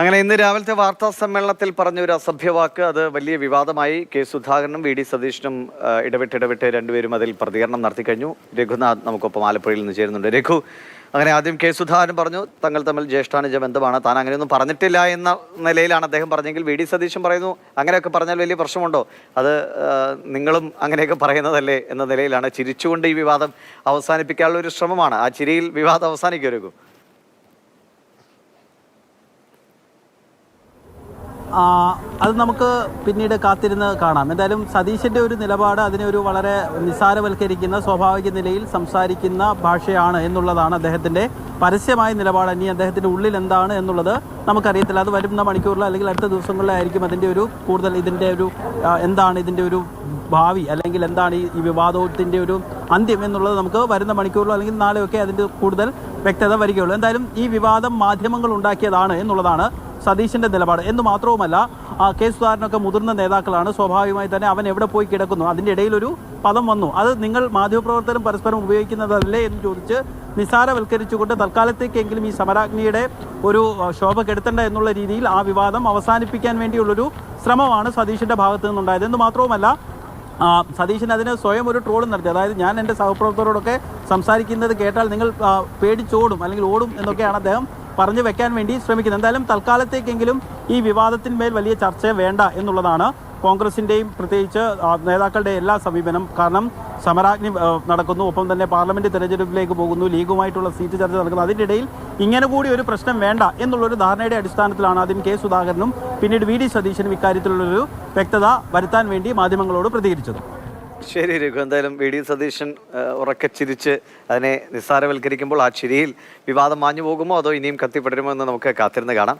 അങ്ങനെ ഇന്ന് രാവിലത്തെ വാർത്താ സമ്മേളനത്തിൽ പറഞ്ഞ ഒരു അസഭ്യവാക്ക് അത് വലിയ വിവാദമായി. കെ സുധാകരനും വി ഡി സതീഷിനും ഇടവിട്ടിടവിട്ട് ഇടവിട്ട് ഇടവിട്ട് രണ്ടുപേരും അതിൽ പ്രതികരണം നടത്തി കഴിഞ്ഞു. രഘുനാഥ് നമുക്കൊപ്പം ആലപ്പുഴയിൽ നിന്ന് ചേരുന്നുണ്ട്. രഘു അങ്ങനെ ആദ്യം കെ സുധാകരൻ പറഞ്ഞു തങ്ങൾ തമ്മിൽ ജ്യേഷ്ഠാനുജ ബന്ധമാണ്. താൻ അങ്ങനെയൊന്നും പറഞ്ഞിട്ടില്ല എന്ന നിലയിലാണ് അദ്ദേഹം പറഞ്ഞെങ്കിൽ വി ഡി സതീശൻ പറയുന്നു അങ്ങനെയൊക്കെ പറഞ്ഞാൽ വലിയ പ്രശ്നമുണ്ടോ? അത് നിങ്ങളും അങ്ങനെയൊക്കെ പറയുന്നതല്ലേ? എന്ന നിലയിലാണ് ചിരിച്ചുകൊണ്ട് ഈ വിവാദം അവസാനിപ്പിക്കാനുള്ള ഒരു ശ്രമമാണ്. ആ ചിരിയിൽ വിവാദം അവസാനിക്കും രഘു. അത് നമുക്ക് പിന്നീട് കാത്തിരുന്ന് കാണാം. എന്തായാലും സതീശന്റെ ഒരു നിലപാട് അതിനെ ഒരു വളരെ നിസ്സാരവൽക്കരിക്കുന്ന സ്വാഭാവിക നിലയിൽ സംസാരിക്കുന്ന ഭാഷയാണ് എന്നുള്ളതാണ് അദ്ദേഹത്തിന്റെ പരസ്യമായ നിലപാട്. ഇനി അദ്ദേഹത്തിന്റെ ഉള്ളിൽ എന്താണ് എന്നുള്ളത് നമുക്കറിയത്തില്ല. അത് വരുന്ന മണിക്കൂറിലോ അല്ലെങ്കിൽ അടുത്ത ദിവസങ്ങളിലായിരിക്കും അതിന്റെ ഒരു കൂടുതൽ ഇതിന്റെ ഒരു എന്താണ് ഇതിന്റെ ഒരു ഭാവി അല്ലെങ്കിൽ എന്താണ് ഈ വിവാദത്തിന്റെ ഒരു അന്ത്യം എന്നുള്ളത് നമുക്ക് വരുന്ന മണിക്കൂറിലോ അല്ലെങ്കിൽ നാളെയൊക്കെ അതിന്റെ കൂടുതൽ വ്യക്തത വരികയുള്ളൂ. എന്തായാലും ഈ വിവാദം മാധ്യമങ്ങൾ ഉണ്ടാക്കിയതാണ് എന്നുള്ളതാണ് സതീശന്റെ നിലപാട്. എന്ന് മാത്രവുമല്ല കെ സുധാകരനൊക്കെ മുതിർന്ന നേതാക്കളാണ്. സ്വാഭാവികമായി തന്നെ അവൻ എവിടെ പോയി കിടക്കുന്നു? അതിന്റെ ഇടയിലൊരു പദം വന്നു. അത് നിങ്ങൾ മാധ്യമപ്രവർത്തകരും പരസ്പരം ഉപയോഗിക്കുന്നതല്ലേ എന്ന് ചോദിച്ച് നിസാരവൽക്കരിച്ചുകൊണ്ട് തൽക്കാലത്തേക്കെങ്കിലും ഈ സമരാഗ്നിയുടെ ഒരു ശോഭ കെടുത്തണ്ട എന്നുള്ള രീതിയിൽ ആ വിവാദം അവസാനിപ്പിക്കാൻ വേണ്ടിയുള്ളൊരു ശ്രമമാണ് സതീഷിന്റെ ഭാഗത്തു നിന്നുണ്ടായത്. എന്ന് മാത്രവുമല്ല സതീശൻ അതിന് സ്വയം ഒരു ട്രോളും നടത്തി. അതായത് ഞാൻ എന്റെ സഹപ്രവർത്തകരോടൊക്കെ സംസാരിക്കുന്നത് കേട്ടാൽ നിങ്ങൾ പേടിച്ചോടും അല്ലെങ്കിൽ ഓടും എന്നൊക്കെയാണ് അദ്ദേഹം പറഞ്ഞു വെക്കാൻ വേണ്ടി ശ്രമിക്കുന്നത് എന്തായാലും തൽക്കാലത്തേക്കെങ്കിലും ഈ വിവാദത്തിന്മേൽ വലിയ ചർച്ച വേണ്ട എന്നുള്ളതാണ് കോൺഗ്രസിന്റെയും പ്രത്യേകിച്ച് നേതാക്കളുടെ എല്ലാ സമീപനം. കാരണം സമരാഗ്നി നടക്കുന്നു. ഒപ്പം തന്നെ പാർലമെന്റ് തെരഞ്ഞെടുപ്പിലേക്ക് പോകുന്നു. ലീഗുമായിട്ടുള്ള സീറ്റ് ചർച്ച നടക്കുന്നു. അതിനിടയിൽ ഇങ്ങനെ കൂടി ഒരു പ്രശ്നം വേണ്ട എന്നുള്ളൊരു ധാരണയുടെ അടിസ്ഥാനത്തിലാണ് ആദ്യം കെ സുധാകരനും പിന്നീട് വി ഡി സതീശനും ഇക്കാര്യത്തിലുള്ളൊരു വ്യക്തത വരുത്താൻ വേണ്ടി മാധ്യമങ്ങളോട് പ്രതികരിച്ചത്. ശരി രഘു. എന്തായാലും വി ഡി സതീശൻ ഉറക്കെ ചിരിച്ച് അതിനെ നിസ്സാരവൽക്കരിക്കുമ്പോൾ ആ ചിരിയിൽ വിവാദം മാഞ്ഞു പോകുമോ അതോ ഇനിയും കത്തിപ്പടരുമോ എന്ന് നമുക്ക് കാത്തിരുന്ന് കാണാം.